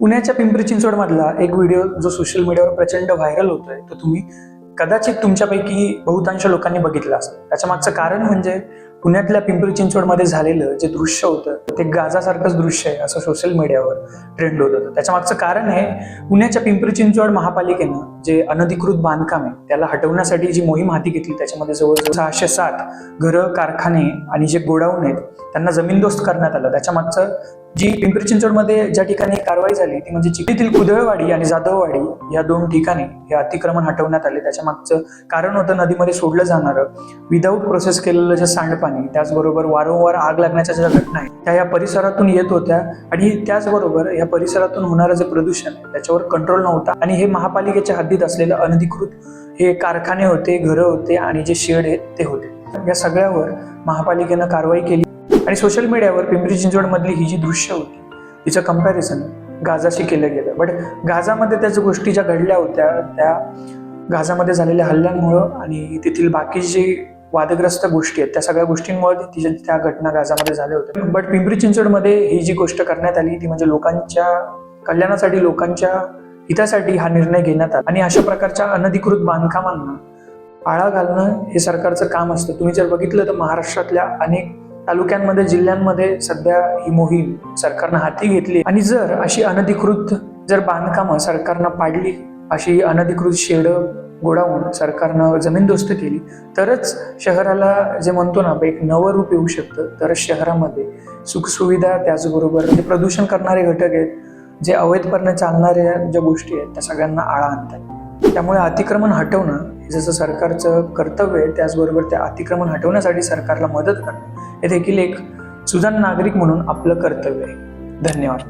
पुण्याच्या पिंपरी चिंचवडमधला एक व्हिडिओ जो सोशल मीडियावर प्रचंड व्हायरल होतोय तो तुम्ही कदाचित तुमच्यापैकी बहुतांश लोकांनी बघितला असेल. त्याच्या मागचं कारण म्हणजे पुण्यातल्या पिंपरी चिंचवडमध्ये झालेलं जे दृश्य होतं ते गाजासारखंच दृश्य आहे असं सोशल मीडियावर ट्रेंड होत होतं. त्याच्या मागचं कारण हे पुण्याच्या पिंपरी चिंचवड महापालिकेनं जे अनधिकृत बांधकाम आहे त्याला हटवण्यासाठी जी मोहीम हाती घेतली त्याच्यामध्ये जवळजवळ सहाशे सात घरं कारखाने आणि जे गोडाऊन आहेत त्यांना जमीनदोस्त करण्यात आलं. त्याच्या मागचं जी पिंपरी चिंचवडमध्ये ज्या ठिकाणी कारवाई झाली ती म्हणजे चिखलीतील कुदळवाडी आणि जाधववाडी या दोन ठिकाणी हे अतिक्रमण हटवण्यात आले. त्याच्या मागचं कारण होतं नदीमध्ये सोडलं जाणारं विदाऊट प्रोसेस केलेलं जे सांडपाणी त्याचबरोबर वारंवार आग लागण्याच्या ज्या घटना आहेत त्या या परिसरातून येत होत्या. आणि त्याचबरोबर या परिसरातून होणारं जे प्रदूषण त्याच्यावर कंट्रोल नव्हता. आणि हे महापालिकेच्या हद्दीत असलेलं अनधिकृत हे कारखाने होते घरं होते आणि जे शेड आहेत ते होते. या सगळ्यावर महापालिकेनं कारवाई केली. आणि सोशल मीडियावर पिंपरी चिंचवडमधली ही जी दृश्य होती तिचं कंपॅरिझन गाजाशी केलं गेलं. बट गाजामध्ये त्याच गोष्टी ज्या घडल्या होत्या त्या गाजामध्ये झालेल्या हल्ल्यांमुळं आणि तेथील बाकी जी वादग्रस्त गोष्टी आहेत. त्या सगळ्या गोष्टींमुळे तिच्या त्या घटना गाजामध्ये झाल्या होत्या. बट पिंपरी चिंचवडमध्ये ही जी गोष्ट करण्यात आली ती म्हणजे लोकांच्या कल्याणासाठी लोकांच्या हितासाठी हा निर्णय घेण्यात आला. आणि अशा प्रकारच्या अनधिकृत बांधकामांना आळा घालणं हे सरकारचं काम असतं. तुम्ही जर बघितलं तर महाराष्ट्रातल्या अनेक तालुक्यांमध्ये जिल्ह्यांमध्ये सध्या ही मोहीम सरकारनं हाती घेतली आणि जर अशी अनधिकृत जर बांधकामं सरकारनं पाडली अशी अनधिकृत शेडं गोडाऊन सरकारनं जमीनदोस्त केली तरच शहराला जे म्हणतो ना एक नवं रूप येऊ शकतं. तरच शहरामध्ये सुखसुविधा त्याचबरोबर जे प्रदूषण करणारे घटक आहेत जे अवैधपणे चालणाऱ्या ज्या गोष्टी आहेत त्या सगळ्यांना आळा आणतात. त्यामुळे अतिक्रमण हटवणं हे जसं सरकारचं कर्तव्य आहे त्याचबरोबर त्या अतिक्रमण हटवण्यासाठी सरकारला मदत करणं हे देखील एक सुजाण नागरिक म्हणून आपलं कर्तव्य आहे. धन्यवाद.